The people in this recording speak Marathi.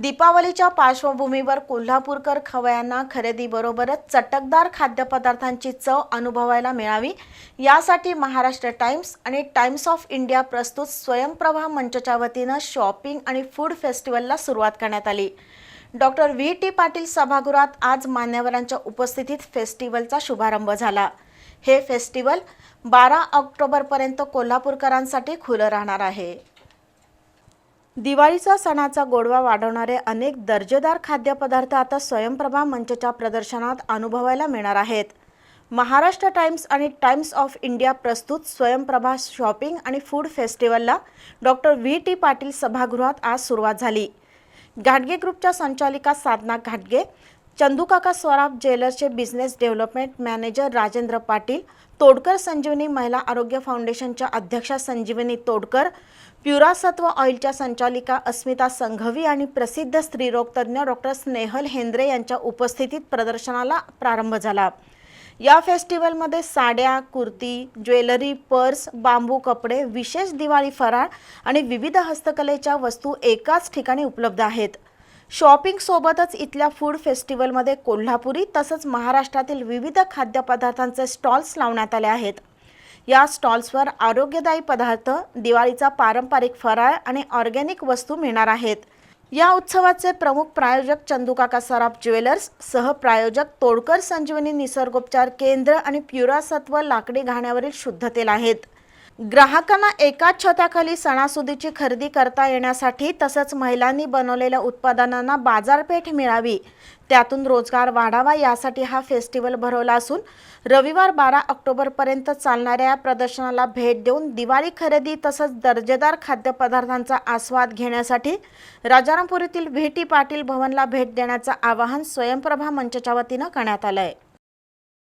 दीपावलीच्या पार्श्वभूमीवर कोल्हापूरकर खवयांना खरेदीबरोबरच चटकदार खाद्यपदार्थांची चव अनुभवायला मिळावी. यासाठी महाराष्ट्र टाइम्स आणि टाइम्स ऑफ इंडिया प्रस्तुत स्वयंप्रभा मंचच्या वतीनं शॉपिंग आणि फूड फेस्टिवलला सुरुवात करण्यात आली. डॉक्टर व्ही टी पाटील सभागृहात आज मान्यवरांच्या उपस्थितीत फेस्टिवलचा शुभारंभ झाला. हे फेस्टिवल बारा ऑक्टोबरपर्यंत कोल्हापूरकरांसाठी खुलं राहणार आहे. दिवाळीचा सणाचा गोडवा वाढवणारे अनेक दर्जेदार खाद्यपदार्थ आता स्वयंप्रभा मंचच्या प्रदर्शनात अनुभवायला मिळणार आहेत. महाराष्ट्र टाइम्स आणि टाइम्स ऑफ इंडिया प्रस्तुत स्वयंप्रभा शॉपिंग आणि फूड फेस्टिवलला डॉक्टर व्ही. टी. पाटील सभागृहात आज सुरुवात झाली. घाटगे ग्रुपच्या संचालिका साधना घाटगे Chandukaka Saraf ज्वेलर्सचे business development manager Rajendra Patil Todkar Sanjeevani Mahila Arogya फाउंडेशनच्या अध्यक्षा संजीवनी तोडकर प्युरासत्व ऑइलच्या संचालिका अस्मिता संघवी आणि प्रसिद्ध स्त्रीरोगतज्ञ डॉक्टर स्नेहल हेंद्रे यांच्या उपस्थितीत प्रदर्शनाला प्रारंभ झाला. या फेस्टिवलमध्ये साड्या कुर्ती ज्वेलरी पर्स बांबू कपडे विशेष दिवाळी फराळ आणि विविध हस्तकलेच्या वस्तू एकाच ठिकाणी उपलब्ध आहेत. शॉपिंग सोबतच इथल्या फूड फेस्टिवलमध्ये कोल्हापुरी तसंच महाराष्ट्रातील विविध खाद्यपदार्थांचे स्टॉल्स लावण्यात आले आहेत. या स्टॉल्सवर आरोग्यदायी पदार्थ दिवाळीचा पारंपरिक फराळ आणि ऑर्गॅनिक वस्तू मिळणार आहेत. या उत्सवाचे प्रमुख प्रायोजक चंदूकाका सराफ ज्वेलर्स सहप्रायोजक तोडकर संजीवनी निसर्गोपचार केंद्र आणि प्युरासत्व लाकडी घाण्यावरील शुद्ध तेल आहेत. ग्राहकांना एकाच छताखाली सणासुदीची खरेदी करता येण्यासाठी तसंच महिलांनी बनवलेल्या उत्पादनांना बाजारपेठ मिळावी त्यातून रोजगार वाढावा यासाठी हा फेस्टिवल भरवला असून रविवार बारा ऑक्टोबरपर्यंत चालणाऱ्या या प्रदर्शनाला भेट देऊन दिवाळी खरेदी तसंच दर्जेदार खाद्यपदार्थांचा आस्वाद घेण्यासाठी राजारामपुरीतील व्ही टी पाटील भवनला भेट देण्याचं आवाहन स्वयंप्रभा मंचच्या वतीनं करण्यात आलं आहे